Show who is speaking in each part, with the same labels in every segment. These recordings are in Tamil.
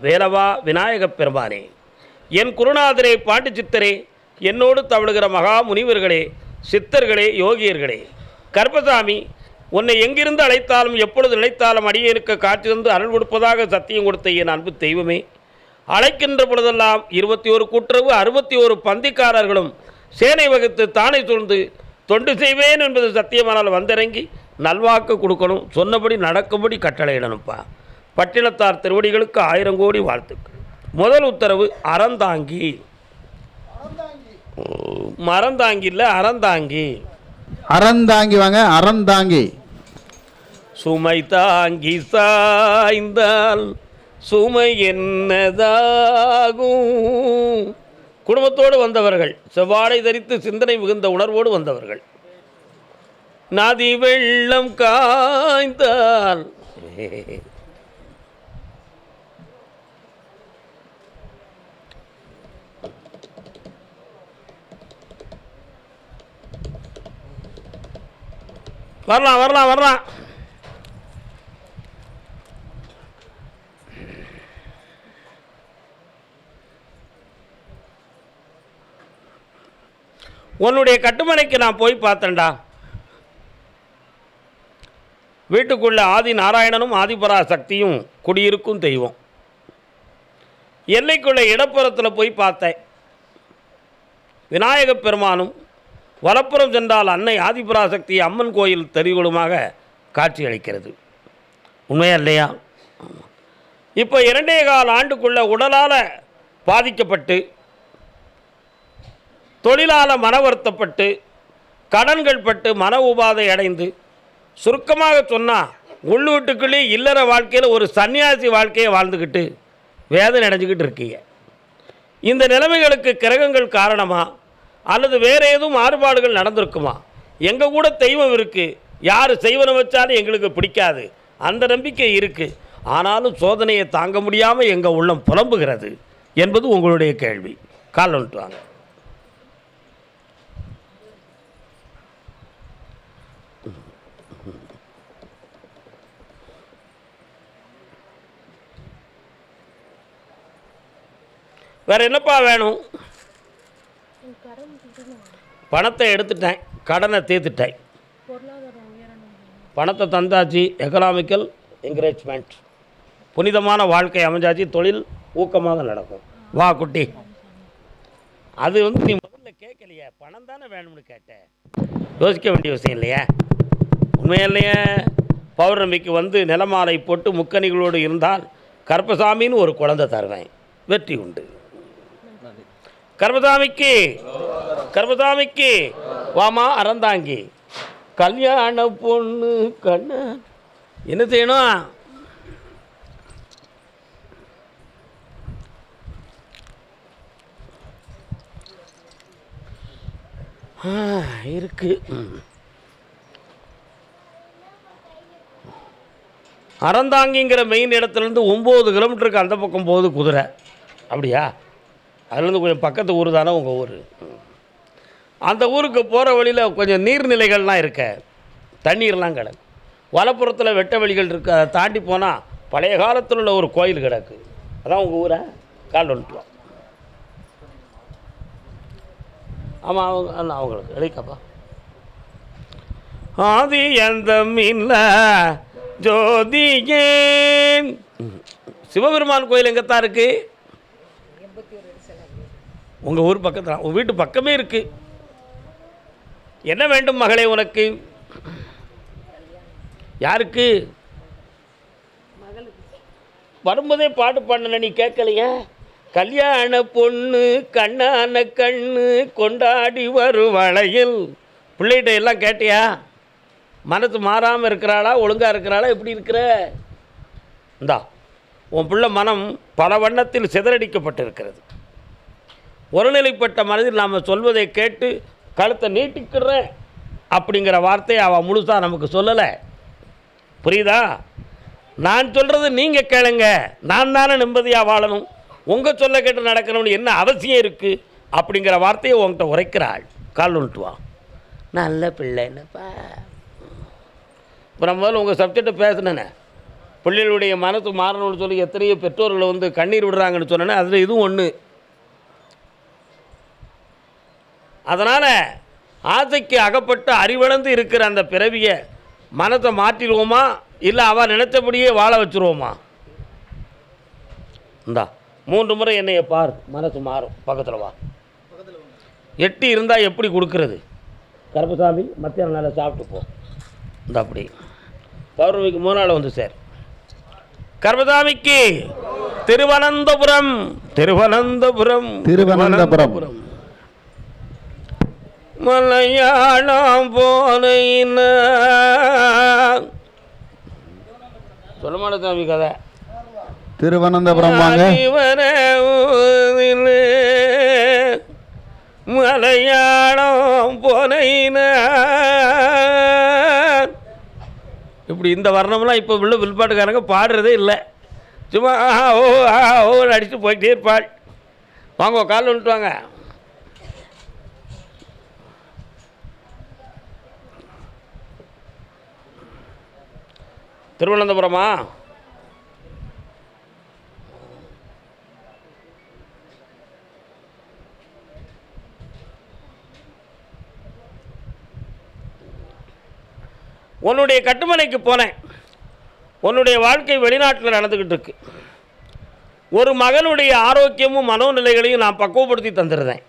Speaker 1: வேலவா விநாயகப் பெருமானே என் குருநாதரே பாண்டி சித்தரே என்னோடு தவழுகிற மகா முனிவர்களே சித்தர்களே யோகியர்களே கர்பசாமி உன்னை எங்கிருந்து அழைத்தாலும் எப்பொழுது நினைத்தாலும் அடியேனுக்கு காட்சி தந்து அருள் கொடுப்பதாக சத்தியம் கொடுத்த என் அன்பு தெய்வமே அழைக்கின்ற பொழுதெல்லாம் இருபத்தி ஒரு கூட்டுறவு அறுபத்தி ஒரு பந்திக்காரர்களும் சேனை வகுத்து தானே சூழ்ந்து தொண்டு செய்வேன் என்பது சத்தியமானால் வந்திறங்கி நல்வாக்கு கொடுக்கணும் சொன்னபடி நடக்கும்படி கட்டளையிடணும்ப்பா. பட்டினத்தார் திருவடிகளுக்கு ஆயிரம் கோடி வாழ்த்துக்கள். முதல் உத்தரவு அறந்தாங்கி. மரந்தாங்கி இல்லை அறந்தாங்கி.
Speaker 2: அறந்தாங்கி வாங்க அறந்தாங்கி.
Speaker 1: சுமை தாங்கி சாய்ந்தால் சுமை என்னதாகும்? குடும்பத்தோடு வந்தவர்கள் செவ்வாடை தரித்து சிந்தனை மிகுந்த உணர்வோடு வந்தவர்கள். நதி வெள்ளம் காய்ந்தால் வரலாம் வரலாம் வரலாம். உன்னுடைய கட்டுமனைக்கு நான் போய் பார்த்தேன்டா. வீட்டுக்குள்ள ஆதி நாராயணனும் ஆதிபரா சக்தியும் குடியிருக்கும் தெய்வம். எல்லைக்குள்ளே இடப்புறத்தில் போய் பார்த்தேன். விநாயகப் பெருமானும் வலப்புறம் சென்றால் அன்னை ஆதிபராசக்தி அம்மன் கோயில் தெரிவுகளுமாக காட்சியளிக்கிறது. உண்மையா இல்லையா? இப்போ இரண்டே கால் ஆண்டுக்குள்ளே உடலால் பாதிக்கப்பட்டு தொழிலால் மன வருத்தப்பட்டு கடன்கள் பட்டு மன உபாதை அடைந்து சுருக்கமாக சொன்னால் உள்ளூட்டுக்குள்ளே இல்லற வாழ்க்கையில் ஒரு சன்னியாசி வாழ்க்கையை வாழ்ந்துக்கிட்டு வேதனை அடைஞ்சிக்கிட்டு இருக்கீங்க. இந்த நிலைமைகளுக்கு கிரகங்கள் காரணமாக அல்லது வேறு எதுவும் மாறுபாடுகள் நடந்திருக்குமா? எங்கள் கூட தெய்வம் இருக்குது யார் செய்வனை வச்சாலும் எங்களுக்கு பிடிக்காது. அந்த நம்பிக்கை இருக்குது ஆனாலும் சோதனையை தாங்க முடியாமல் எங்கள் உள்ளம் புலம்புகிறது என்பது உங்களுடைய கேள்வி. கால் வந்துட்டு வாங்க. வேறு என்னப்பா வேணும்? பணத்தை எடுத்துட்டேன் கடனை தீர்த்துட்டேன். பணத்தை தந்தாச்சு எக்கனாமிக்கல் என்கரேஜ்மெண்ட் புனிதமான வாழ்க்கை அமைஞ்சாச்சு தொழில் ஊக்கமாக நடக்கும். வா குட்டி. அது வந்து நீ முதல்ல கேட்கலையே பணம் தானே வேணும்னு கேட்டேன் யோசிக்க வேண்டிய விஷயம் இல்லையா? உண்மையிலேயே பௌர்ணமிக்கு வந்து நிலமாலை போட்டு முக்கணிகளோடு இருந்தால் கருப்பசாமின்னு ஒரு குழந்தை தருவேன். வெற்றி உண்டு. கர்மதாமிக்கு கர்மதாமிக்கு வாமா அறந்தாங்கி. கல்யாண பொண்ணு கண்ணு என்ன செய்யணும்? இருக்கு. அறந்தாங்கிங்கிற மெயின் இடத்துலேருந்து ஒம்பது கிலோமீட்டருக்கு அந்த பக்கம் போகுது குதிரை. அப்படியா? அதுலேருந்து கொஞ்சம் பக்கத்து ஊர் தானே உங்கள் ஊர்? அந்த ஊருக்கு போகிற வழியில் கொஞ்சம் நீர்நிலைகள்லாம் இருக்க. தண்ணீர்லாம் கிடக்கு. வலப்புறத்தில் வெட்ட வழிகள் இருக்குது அதை தாண்டி போனால் பழைய காலத்தில் உள்ள ஒரு கோயில் கிடக்கு. அதான் உங்கள் ஊரை? கால் வந்துட்டு ஆமாம் அவங்க அல்ல அவங்களுக்கு எழுதிக்கப்பா ஆதி அந்த மீன்ல ஜோதியேன். சிவபெருமான் கோயில் எங்கத்தான் இருக்குது உங்கள் ஊர் பக்கத்தில் உங்கள் வீட்டு பக்கமே இருக்கு. என்ன வேண்டும் மகளே உனக்கு? யாருக்கு? வரும்போதே பாட்டு பாடல நீ கேட்கலையா? கல்யாண பொண்ணு கண்ணான கண்ணு கொண்டாடி வருவளையில். பிள்ளைகிட்ட எல்லாம் கேட்டியா? மனசு மாறாமல் இருக்கிறாளா ஒழுங்காக இருக்கிறாளா எப்படி இருக்கிற? இந்தா உன் பிள்ளை மனம் பல வண்ணத்தில் சிதறடிக்கப்பட்டிருக்கிறது. ஒருநிலைப்பட்ட மனதில் நாம் சொல்வதை கேட்டு கழுத்தை நீட்டிக்கிறேன் அப்படிங்கிற வார்த்தையை அவள் முழுசாக நமக்கு சொல்லலை. புரியுதா? நான் சொல்கிறது நீங்கள் கேளுங்க. நான் தானே நிம்மதியாக வாழணும். உங்கள் சொல்ல கேட்டு நடக்கணும்னு என்ன அவசியம் இருக்குது அப்படிங்கிற வார்த்தையை உங்கள்கிட்ட உரைக்கிறாள். கால் வந்துட்டு நல்ல பிள்ளை என்னப்பா? இப்போ நம்ம முதல்ல உங்கள் சப்ஜெக்டை பேசினேனே பிள்ளைகளுடைய மனசு மாறணும்னு சொல்லி எத்தனையோ பெற்றோர்களை வந்து கண்ணீர் விடுறாங்கன்னு சொன்னேன்னா அதில் இதுவும் ஒன்று அதனால் ஆசைக்கு அகப்பட்டு அறிவளர்ந்து இருக்கிற அந்த பிறவியை மனத்தை மாற்றிடுவோமா? இல்லை அவள் நினைச்சபடியே வாழ வச்சுருவோமா? இந்தா மூன்று முறை என்னைய பார் மனசு மாறும். பக்கத்தில் வா. எட்டி இருந்தால் எப்படி கொடுக்கறது? கருப்பசாமி மத்தியானம் நல்லா சாப்பிட்டு போ. இந்த அப்படி. பௌர்ணமிக்கு மூணு நாள் வந்து சார். கர்மசாமிக்கு திருவனந்தபுரம். திருவனந்தபுரம்.
Speaker 2: திருவனந்தபுரம்.
Speaker 1: மலையாளம் போன சொல்ல மாட்டேன் சாமி கதை.
Speaker 2: திருவனந்தபுரம் வாங்க.
Speaker 1: மலையாளம் போன இப்படி இந்த வர்ணம்லாம் இப்போ உள்ள வில்பாட்டுக்காரங்க பாடுறதே இல்லை. சும்மா ஆஹா, ஓ ஆஹா, ஓ அடித்து போயிட்டே இருப்பாள். வாங்க காலில் வந்துட்டு வாங்க. திருவனந்தபுரமா? உன்னுடைய கட்டுமனைக்கு போனேன். உன்னுடைய வாழ்க்கை வெளிநாட்டில் நடந்துக்கிட்டு இருக்கு ஒரு மகனுடைய ஆரோக்கியமும் மனோநிலைகளையும் நான் பக்குவப்படுத்தி தந்துடுறேன்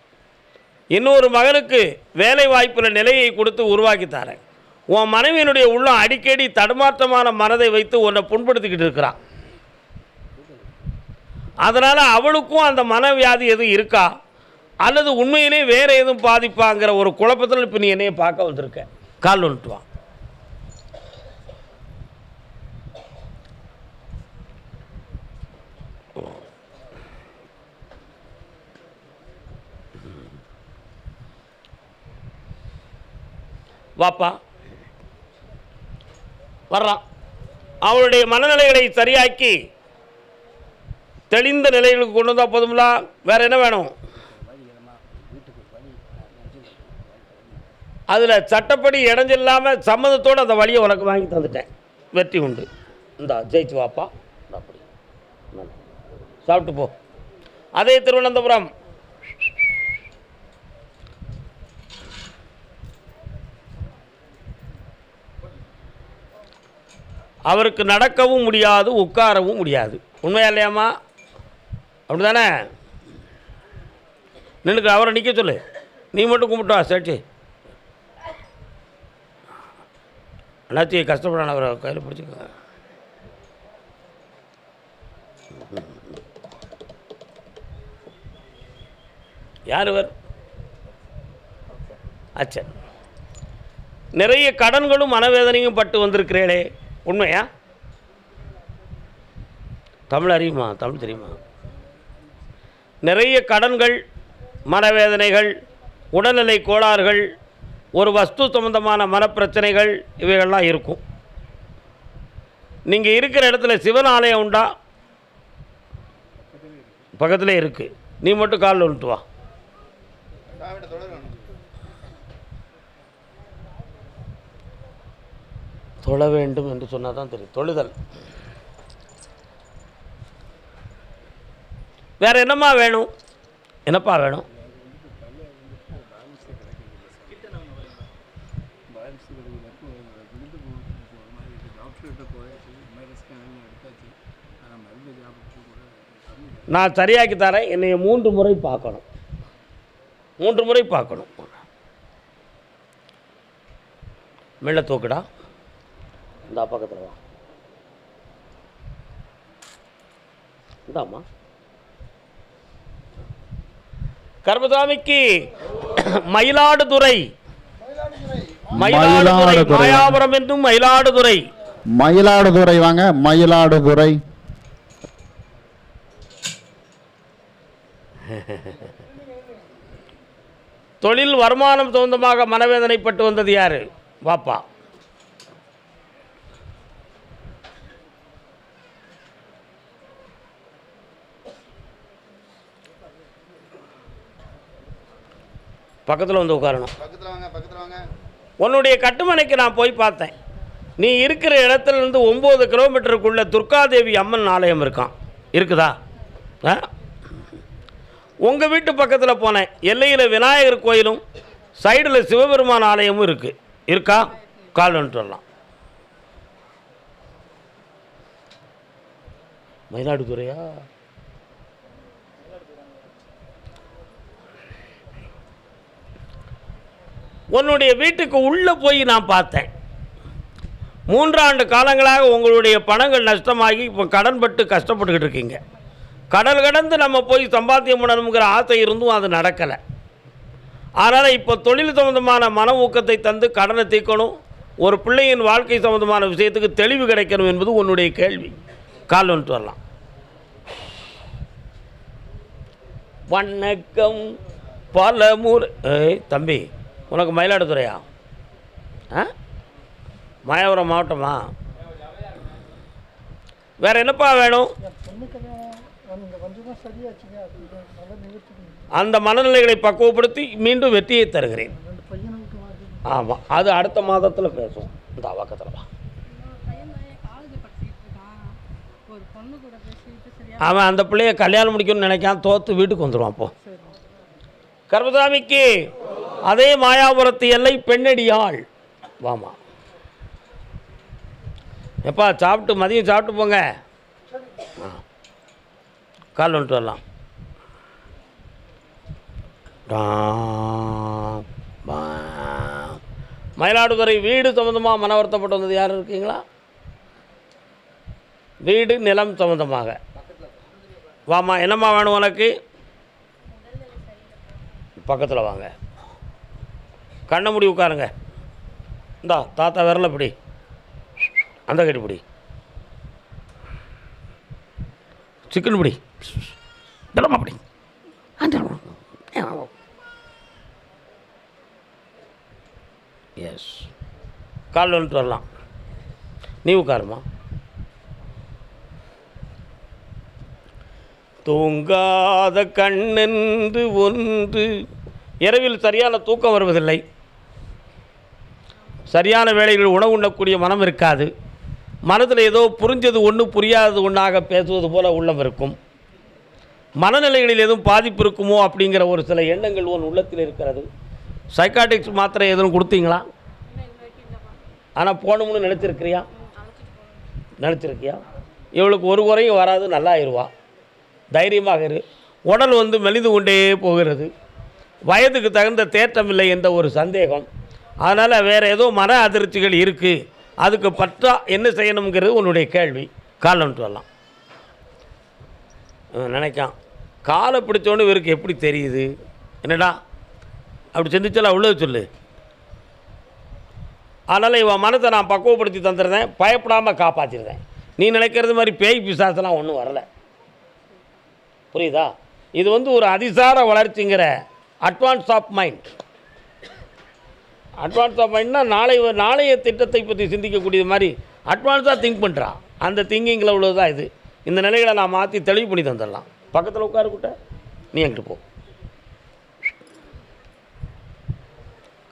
Speaker 1: இன்னொரு மகனுக்கு வேலை வாய்ப்பில் நிலையை கொடுத்து உருவாக்கி தரேன். உன் மனைவியினுடைய உள்ளம் அடிக்கடி தடுமாற்றமான மனதை வைத்து உன்னை புண்படுத்திக்கிட்டு இருக்கிறான். அதனால் அவளுக்கும் அந்த மனவியாதி எதுவும் இருக்கா? அல்லது உண்மையிலே வேறு எதுவும் பாதிப்பாங்கிற ஒரு குழப்பத்தில் இப்போ நீ என்னைய பார்க்க வந்திருக்க? கால் வாப்பா. வர்றான். அவளுடைய மனநிலைகளை சரியாக்கி தெளிந்த நிலைகளுக்கு கொண்டு வந்தால் போதும்லா? வேறு என்ன வேணும்? அதில் சட்டப்படி இடைஞ்சில்லாமல் சம்மதத்தோடு அந்த வழியை உனக்கு வாங்கி தந்துட்டேன். வெற்றி உண்டு. இந்தா ஜெயிச்சு வாப்பா. அப்படி. சாப்பிட்டு போ. அதே திருவனந்தபுரம். அவருக்கு நடக்கவும் முடியாது உட்காரவும் முடியாது. உண்மையா இல்லையாம்மா? அப்படி தானே நின்று அவரை நிற்க சொல்லு. நீ மட்டும் கும்பிட்டா சேட்சி. அண்ணாச்சி கஷ்டப்படான அவரை கையில் பிடிச்சிக்கோங்க. யார் இவர்? அச்சன் நிறைய கடன்களும் மனவேதனையும் பட்டு வந்திருக்கிறீர்களே. உண்மையா? தமிழ் அறியுமா? தமிழ் தெரியுமா? நிறைய கடன்கள் மனவேதனைகள் உடல்நிலை கோளாறுகள் ஒரு வஸ்து சம்பந்தமான மனப்பிரச்சனைகள் இவைகள்லாம் இருக்கும். நீங்கள் இருக்கிற இடத்துல சிவன் ஆலயம் உண்டா? பக்கத்தில் இருக்குது நீ மட்டும் காலில் விட்டு வா. தொழ வேண்டும் என்று சொன்னால் தான் தெரியும். தொழுதல். வேறு என்னம்மா வேணும்? என்னப்பா வேணும்? நான் சரியாக்கி தரேன். என்னைய மூன்று முறை பார்க்கணும். மூன்று முறை பார்க்கணும். மெல்ல தூக்குடா. இந்த பக்கத்தில் வா. இந்தாம்மா. கர்மசாமிக்கு மயிலாடுதுறை. மயிலாடுதுறை
Speaker 2: மயிலாடுதுறை.
Speaker 1: மாயாபுரம் என்றும் மயிலாடுதுறை.
Speaker 2: மயிலாடுதுறை வாங்க மயிலாடுதுறை.
Speaker 1: தொழில் வருமானம் சொந்தமாக மனவேதனைப்பட்டு வந்தது யாரு? வாப்பா. பக்கத்தில் வந்து உட்காரணும். உன்னுடைய கட்டுமனைக்கு நான் போய் பார்த்தேன். நீ இருக்கிற இடத்துல இருந்து ஒம்பது கிலோமீட்டருக்குள்ள துர்காதேவி அம்மன் ஆலயம் இருக்கான். இருக்குதா? ஆ? உங்கள் வீட்டு பக்கத்தில் போனேன். எல்லையில் விநாயகர் கோயிலும் சைடில் சிவபெருமான் ஆலயமும் இருக்குது இருக்கா? கால் வரலாம். மயிலாடுதுறையா? உன்னுடைய வீட்டுக்கு உள்ளே போய் நான் பார்த்தேன். மூன்றாண்டு காலங்களாக உங்களுடைய பணங்கள் நஷ்டமாகி இப்போ கடன்பட்டு கஷ்டப்பட்டுக்கிட்டு இருக்கீங்க. கடல் கடந்து நம்ம போய் சம்பாத்தியம் பண்ணணுங்கிற ஆசை இருந்தும் அது நடக்கலை. அதனால் இப்போ தொழில் சம்மந்தமான மன ஊக்கத்தை தந்து கடனை தீர்க்கணும். ஒரு பிள்ளையின் வாழ்க்கை சம்மந்தமான விஷயத்துக்கு தெளிவு கிடைக்கணும் என்பது உன்னுடைய கேள்வி. கால் வந்துட்டு வரலாம். வணக்கம். பல முறை தம்பி. உனக்கு மயிலாடுதுறையா? ஆ? மாயாவரம் மாவட்டமா? வேற என்னப்பா வேணும்? அந்த மனநிலைகளை பக்குவப்படுத்தி மீண்டும் வெற்றியை தருகிறேன். ஆமாம் அது அடுத்த மாதத்தில் பேசுவோம். இந்த பக்கத்தில் அவன் அந்த பிள்ளைய கல்யாணம் முடிக்கணும்னு நினைக்கான் தோத்து வீட்டுக்கு வந்துடுவான் அப்போ கர்மசாமிக்கு அதே மாயாபுரத்து எல்லை பெண்ணடியாள். வாமா. எப்பா சாப்பிட்டு மதியம் சாப்பிட்டு போங்க. ஆ. கால் வந்துட்டு வரலாம். மயிலாடுதுறை வீடு சம்மந்தமாக மன வருத்தப்பட்டு வந்தது யார் இருக்கீங்களா? வீடு நிலம் சம்மந்தமாக வாமா என்னம்மா வேணும் உனக்கு? பக்கத்தில் வாங்க. கண்ணை மூடி உட்காருங்க. இந்தா தாத்தா விரல பிடி. அந்த கட்டி பிடி. சிக்கன் பிடி. தினமா பிடி. எஸ் கால் வந்துட்டு வரலாம். நீ உட்காருமா. தூங்காத கண்ணென்று ஒன்று. இரவில் சரியான தூக்கம் வருவதில்லை. சரியான வேலையில் உணவு உண்ணக்கூடிய மனம் இருக்காது. மனதில் ஏதோ புரிஞ்சது ஒன்று புரியாதது ஒன்றாக பேசுவது போல உள்ளம் இருக்கும். மனநிலைகளில் எதுவும் பாதிப்பு இருக்குமோ அப்படிங்கிற ஒரு சில எண்ணங்கள் உன் உள்ளத்தில் இருக்கிறது. சைக்காட்டிக்ஸ் மாத்திரை எதுவும் கொடுத்தீங்களா? ஆனால் போகணும்னு நினச்சிருக்கிறியா? நினச்சிருக்கியா? இவளுக்கு ஒரு குறையும் வராது நல்லா ஆயிடுவா தைரியமாக இரு. உடல் வந்து மெலிந்து கொண்டே போகிறது. வயதுக்கு தகுந்த தேற்றம் இல்லை என்ற ஒரு சந்தேகம். அதனால் வேறு ஏதோ மன அதிர்ச்சிகள் இருக்குது அதுக்கு பற்றா என்ன செய்யணுங்கிறது உன்னுடைய கேள்வி. காலன்ட்டு வந்துட்டு வரலாம். இவன் நினைக்கான் காலை பிடிச்சோன்னு இவருக்கு எப்படி தெரியுது? என்னடா? அப்படி சிந்திச்சல உள்ளது சொல்லு. அதனால் இவன் மனத்தை நான் பக்குவப்படுத்தி தந்துடுறேன். பயப்படாமல் காப்பாற்றிடுறேன் நீ நினைக்கிறது மாதிரி பேய் பிசாசெலாம் ஒன்றும் வரலை. புரியுதா? இது வந்து ஒரு அதிசார வளர்ச்சிங்கிற அட்வான்ஸ் ஆஃப் மைண்ட் அட்வான்ஸாக பண்ணால் நாளை நாளைய திட்டத்தை பற்றி சிந்திக்கக்கூடிய மாதிரி அட்வான்ஸாக திங்க் பண்ணுறான் அந்த திங்கிங்கில் உள்ளது இது. இந்த நிலைகளை நான் மாற்றி தெளிவு பண்ணி தந்துடலாம். பக்கத்தில் உட்காருக்கிட்ட நீ என்கிட்ட போ.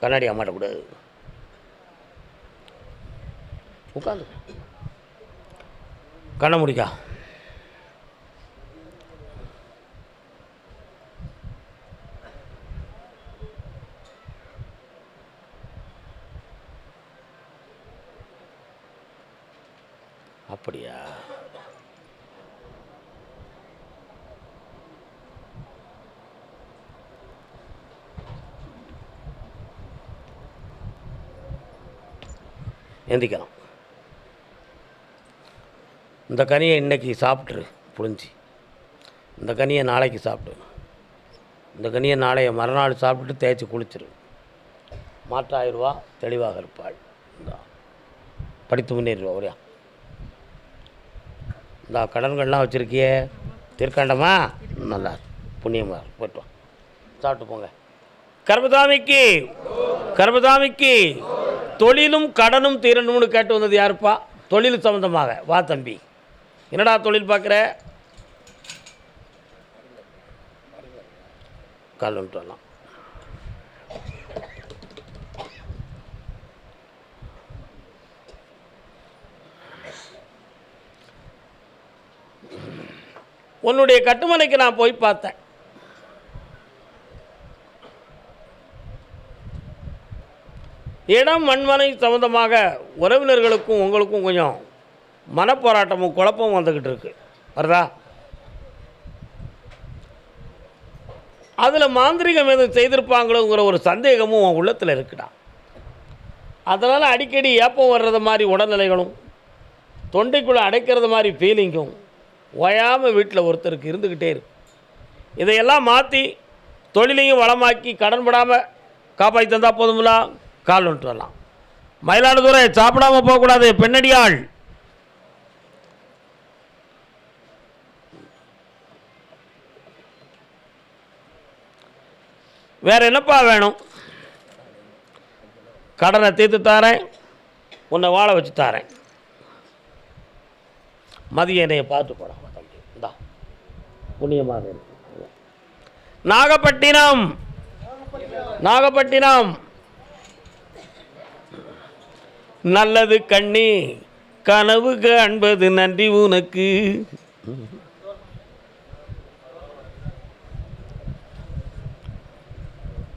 Speaker 1: கண்ணாடி மாட்டக்கூடாது உட்காந்து கண்ணை முடிக்கா. அப்படியா? எந்திக்கலாம் இந்த கனியை இன்னைக்கு சாப்பிட்ரு புழிஞ்சி இந்த கனியை நாளைக்கு சாப்பிடு. இந்த கனியை நாளைய மறுநாள் சாப்பிட்டுட்டு தேய்ச்சி குளிச்சிரு. மாற்றாயிருவா தெளிவாக இருப்பாள். படித்து முன்னேறிடுவா ஒரே இந்த கடன்கள்லாம் வச்சுருக்கியே திருக்கண்டமா? நல்லா புண்ணியமாக போய்ட்டு சாப்பிட்டு போங்க. கர்மதாமிக்கு கர்மதாமிக்கு தொழிலும் கடனும் தீரணும்னு கேட்டு வந்தது யாருப்பா? தொழில் சம்மந்தமாக வா தம்பி. என்னடா தொழில் பார்க்குற கால் வந்துட்டு வரலாம். உன்னுடைய கட்டுமனைக்கு நான் போய் பார்த்தேன். இடம் மண்மனை சம்மந்தமாக உறவினர்களுக்கும் உங்களுக்கும் கொஞ்சம் மனப்போராட்டமும் குழப்பமும் வந்துக்கிட்டு இருக்கு. வருதா? அதில் மாந்திரிகம் எதுவும் செய்திருப்பாங்களோங்கிற ஒரு சந்தேகமும் உன் உள்ளத்தில் இருக்குடா. அதனால் அடிக்கடி ஏப்பம் வர்றது மாதிரி உடல்நிலைகளும் தொண்டைக்குள்ளே அடைக்கிறது மாதிரி ஃபீலிங்கும் ஓயாமல் வீட்டில் ஒருத்தருக்கு இருந்துக்கிட்டே இருக்கு இதையெல்லாம் மாற்றி தொழிலையும் வளமாக்கி கடன் படாமல் காப்பாற்றி தந்தால் போதுமில்ல கால் வந்துட்டு வரலாம். மயிலாடுதுறை சாப்பிடாம போகக்கூடாது பெண்ணடியாள். வேற என்னப்பா வேணும்? கடனை தீர்த்து தாரேன். உன்னை வாழ வச்சு தாரேன். மதிய என்னைய பார்த்து போடா. புண்ணியமாக இருக்கு. நாகப்பட்டினம். நாகப்பட்டினம். நல்லது கண்ணி கனவு காண்பது நன்றி உனக்கு.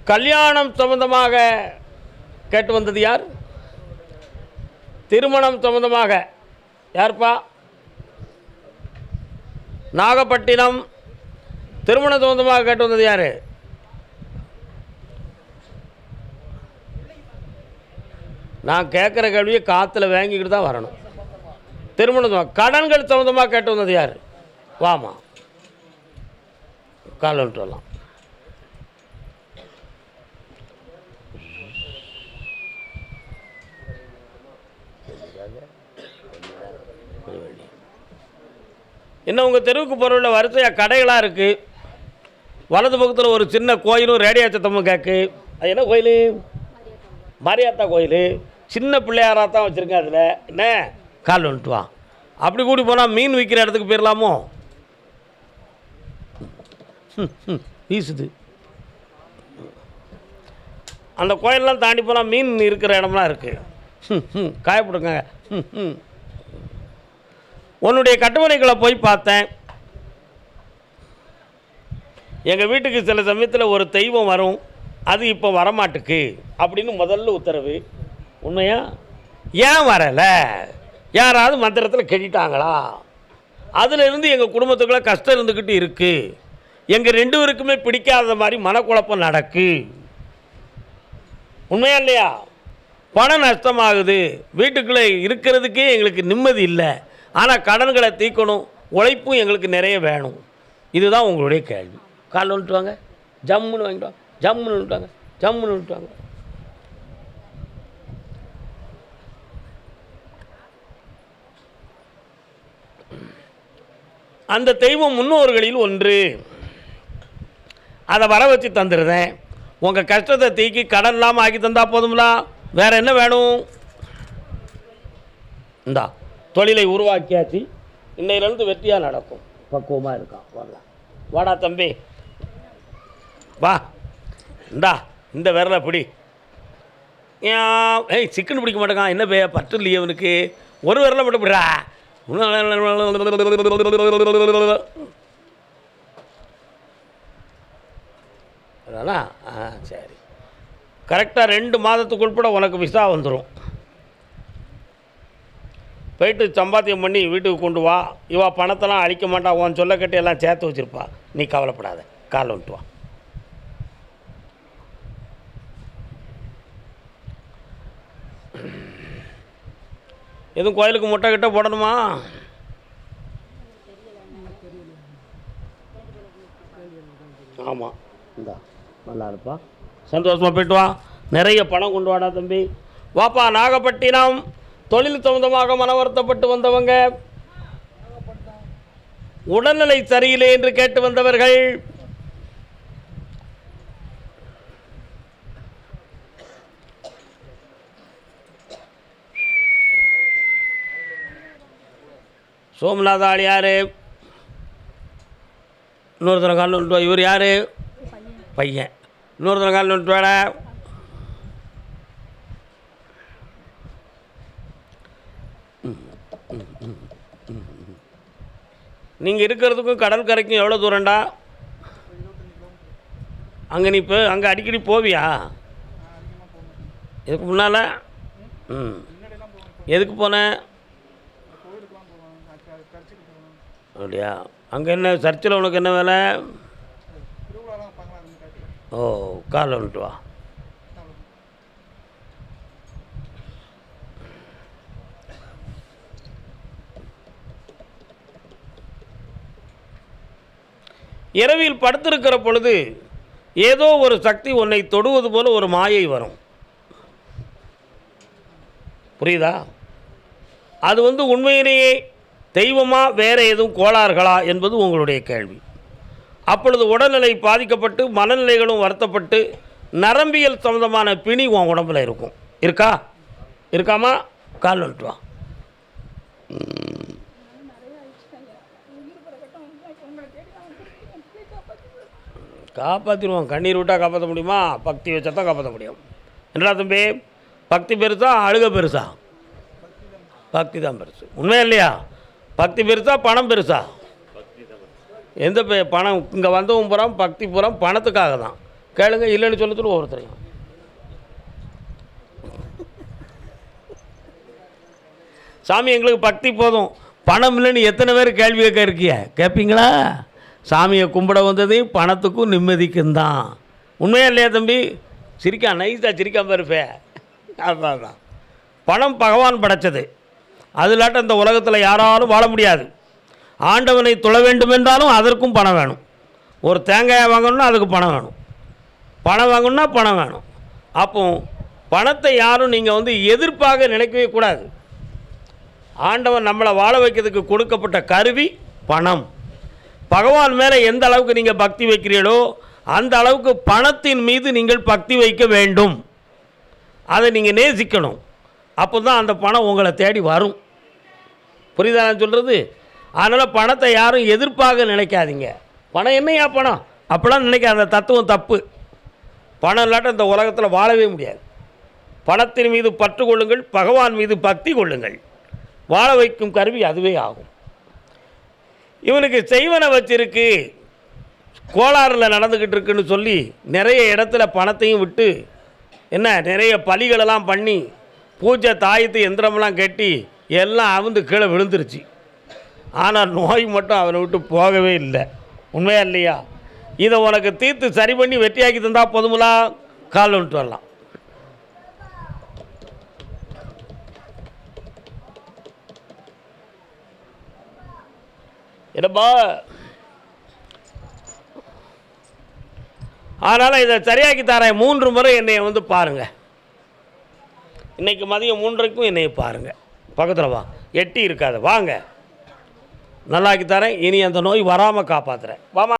Speaker 1: கல்யாணம் சம்பந்தமாக கேட்டு வந்தது யார்? திருமணம் சம்பந்தமாக யார்ப்பா? நாகப்பட்டினம் திருமணம் சம்பந்தமாக கேட்டு வந்தது யார்? நான் கேட்குற கேள்வியை காற்றுல வாங்கிக்கிட்டு தான் வரணும். திருமணம் கடன்கள் சம்மந்தமாக கேட்டு வந்தது யார்? வாமா. கால் வந்துட்டு வரலாம். இன்னும் உங்கள் தெருவுக்கு பொருளில் வரிசையாக கடைகளாக இருக்குது வலது பக்கத்தில் ஒரு சின்ன கோயிலும் ரேடியோ சத்தமும் கேட்கு அது என்ன கோயில்? மாரியாத்தா கோயில். சின்ன பிள்ளையாராக தான் வச்சுருக்கேன் அதில். என்ன? கால் வந்துட்டு வா. அப்படி கூடி போனால் மீன் விற்கிற இடத்துக்கு போயிடலாமோ ம், ம், வீசுது. அந்த கோயிலெலாம் தாண்டி போனால் மீன் இருக்கிற இடம்லாம் இருக்குது ம் ம் காயப்படுங்க. ம் ம் உன்னுடைய கட்டுமனைகளை போய் பார்த்தேன். எங்கள் வீட்டுக்கு சில சமயத்தில் ஒரு தெய்வம் வரும். அது இப்போ வரமாட்டுக்கு. அப்படின்னு முதல்ல உத்தரவு. உண்மையா? ஏன் வரலை? யாராவது மந்திரத்தில் கெட்டிட்டாங்களா? அதிலிருந்து எங்கள் குடும்பத்துக்குள்ள கஷ்டம் இருந்துக்கிட்டு இருக்குது எங்கள் ரெண்டு பேருக்குமே பிடிக்காத மாதிரி மனக்குழப்பம் நடக்கு. உண்மையா இல்லையா? பணம் நஷ்டமாகுது. வீட்டுக்குள்ளே இருக்கிறதுக்கே எங்களுக்கு நிம்மதி இல்லை. ஆனால் கடன்களை தீர்க்கணும் உழைப்பும் எங்களுக்கு நிறைய வேணும். இதுதான் உங்களுடைய கேள்வி. காலில் விட்டுவாங்க ஜம்முன்னு வாங்கிட்டு வாங்க ஜம்முன்னு விட்டுவாங்க ஜம்முன்னு விட்டுவாங்க அந்த தெய்வம் முன்னோர்களில் ஒன்று. அதை வர வச்சு தந்துடுறேன் உங்கள் கஷ்டத்தை தீக்கி கடன் இல்லாமல் ஆக்கி தந்தால் போதும்லா? வேறு என்ன வேணும்? இந்தா. தொழிலை உருவாக்கியாச்சு. இன்னையிலேருந்து வெற்றியாக நடக்கும். பக்குவமாக இருக்கான். வரலாம் வாடா தம்பி. வா. இந்தா இந்த விரலை பிடி. ஏய் சிக்கன் பிடிக்க மாட்டேங்கான் என்ன பே பற்று இல்லையே அவனுக்கு ஒரு விரலை மட்டும் பிடிறா. அதானா ஆ சரி. கரெக்டாக ரெண்டு மாதத்துக்கு உட்பட உனக்கு விசா வந்துடும் போயிட்டு சம்பாத்தியம் பண்ணி வீட்டுக்கு கொண்டு வா. இவா பணத்தெல்லாம் அழிக்க மாட்டா. உன் சொல்ல கட்டி எல்லாம் சேர்த்து வச்சுருப்பா. நீ கவலைப்படாத. கால் வந்துட்டு வா. எதுவும் கோயிலுக்கு முட்டை கிட்ட போடணுமா? ஆமாம் இந்தா நல்லா இருப்பா. சந்தோஷமாக போயிட்டு வா. நிறைய பணம் கொண்டு வாடா தம்பி. வாப்பா நாகப்பட்டினம். தொழில் சம்பந்தமாக மன வருத்தப்பட்டு வந்தவங்க உடல்நிலை சரியில்லை என்று கேட்டு வந்தவர்கள் சோம்நாத ஆள் யார்? இன்னொருத்தர கால் நோட்டு இவர் யார்? பையன். இன்னொருத்தன கால் நோட்டு வேலை நீங்கள் இருக்கிறதுக்கும் கடற்கரைக்கும் எவ்வளோ தூரம்டா? அங்கே நீ இப்போ அங்கே அடிக்கடி போவியா? இதுக்கு முன்னால்? ம். எதுக்கு போனேன் அப்படியா? அங்கே என்ன சர்ச்சில் உனக்கு என்ன வேலை? ஓ காலில் வந்துட்டு வா. இரவில் படுத்திருக்கிற பொழுது ஏதோ ஒரு சக்தி உன்னை தொடுவது போல ஒரு மாயை வரும். புரியுதா? அது வந்து உண்மையிலேயே தெய்வமா வேறு எதுவும் கோளாறுகளா என்பது உங்களுடைய கேள்வி. அப்பொழுது உடல்நிலை பாதிக்கப்பட்டு மனநிலைகளும் வருத்தப்பட்டு நரம்பியல் சம்மந்தமான பிணி உன் உடம்புல இருக்கும். இருக்கா? இருக்காமா? கால் வந்துட்டு வா. காப்பாற்றிடுவோம் கண்ணீர் விட்டால் காப்பாற்ற முடியுமா? பக்தி வச்சா தான் காப்பாற்ற முடியும். என்னடா தம்பி? பக்தி பெருசா அழுக பெருசா? பக்தி தான் பெருசு. உண்மையா இல்லையா? பக்தி பெருசா பணம் பெருசா? எந்த பணம் இங்கே வந்தவன் புறம் பக்தி புறம் பணத்துக்காக தான். கேளுங்க இல்லைன்னு சொல்லத்துட்டு ஒவ்வொருத்தரையும் சாமி எங்களுக்கு பக்தி போதும். பணம் இல்லைன்னு எத்தனை பேர் கேள்வி கேட்க இருக்கிய? கேட்பீங்களா சாமியை கும்பிட வந்தது பணத்துக்கும் நிம்மதிக்கும் தான். உண்மையா இல்லையா தம்பி? சிரிக்கா நைஸாக சிரிக்காம இருப்பே அதான் அதான். பணம் பகவான் படைச்சது. இல்லாட்ட இந்த உலகத்தில் யாராலும் வாழ முடியாது. ஆண்டவனை தொழ வேண்டும் என்றாலும் அதற்கும் பணம் வேணும். ஒரு தேங்காயை வாங்கணும்னா அதுக்கு பணம் வேணும். பணம் வாங்கணும்னா பணம் வேணும். அப்போ பணத்தை யாரும் நீங்கள் வந்து எதிர்ப்பாக நினைக்கவே கூடாது. ஆண்டவன் நம்மளை வாழ வைக்கிறதுக்கு கொடுக்கப்பட்ட கருவி பணம். பகவான் மேலே எந்த அளவுக்கு நீங்கள் பக்தி வைக்கிறீர்களோ அந்த அளவுக்கு பணத்தின் மீது நீங்கள் பக்தி வைக்க வேண்டும். அதை நீங்கள் நேசிக்கணும். அப்போ தான் அந்த பணம் உங்களை தேடி வரும். புரியுதா நான் சொல்கிறது அதனால் பணத்தை யாரும் எதிர்ப்பாக நினைக்காதீங்க. பணம் என்னையா பணம்? அப்படிலாம் நினைக்காத அந்த தத்துவம் தப்பு. பணம் இல்லாட்ட இந்த உலகத்தில் வாழவே முடியாது. பணத்தின் மீது பற்று கொள்ளுங்கள் பகவான் மீது பக்தி கொள்ளுங்கள். வாழ வைக்கும் கருவி அதுவே ஆகும். இவனுக்கு செய்வனை வச்சிருக்கு. கோளாறில் நடந்துக்கிட்டு இருக்குன்னு சொல்லி நிறைய இடத்துல பணத்தையும் விட்டு என்ன நிறைய பலிகளெல்லாம் பண்ணி பூஜை தாயத்து எந்திரமெல்லாம் கட்டி எல்லாம் அவுந்து கீழே விழுந்துருச்சு. ஆனால் நோய் மட்டும் அவனை விட்டு போகவே இல்லை. உண்மையா இல்லையா? இதை உனக்கு தீர்த்து சரி பண்ணி வெட்டியாக்கி தந்தால் போதுங்களா கால் வந்துட்டு வரலாம். என்னப்பா? அதனால் இதை சரியாக்கி தரேன். மூன்று முறை என்னை வந்து பாருங்க. இன்னைக்கு மதியம் மூன்றைக்கும் என்னை பாருங்க. பக்கத்தில் வா. எட்டி இருக்காது. வாங்க. நல்லாக்கி தரேன். இனி அந்த நோய் வராமல் காப்பாற்றுறேன் வாமா.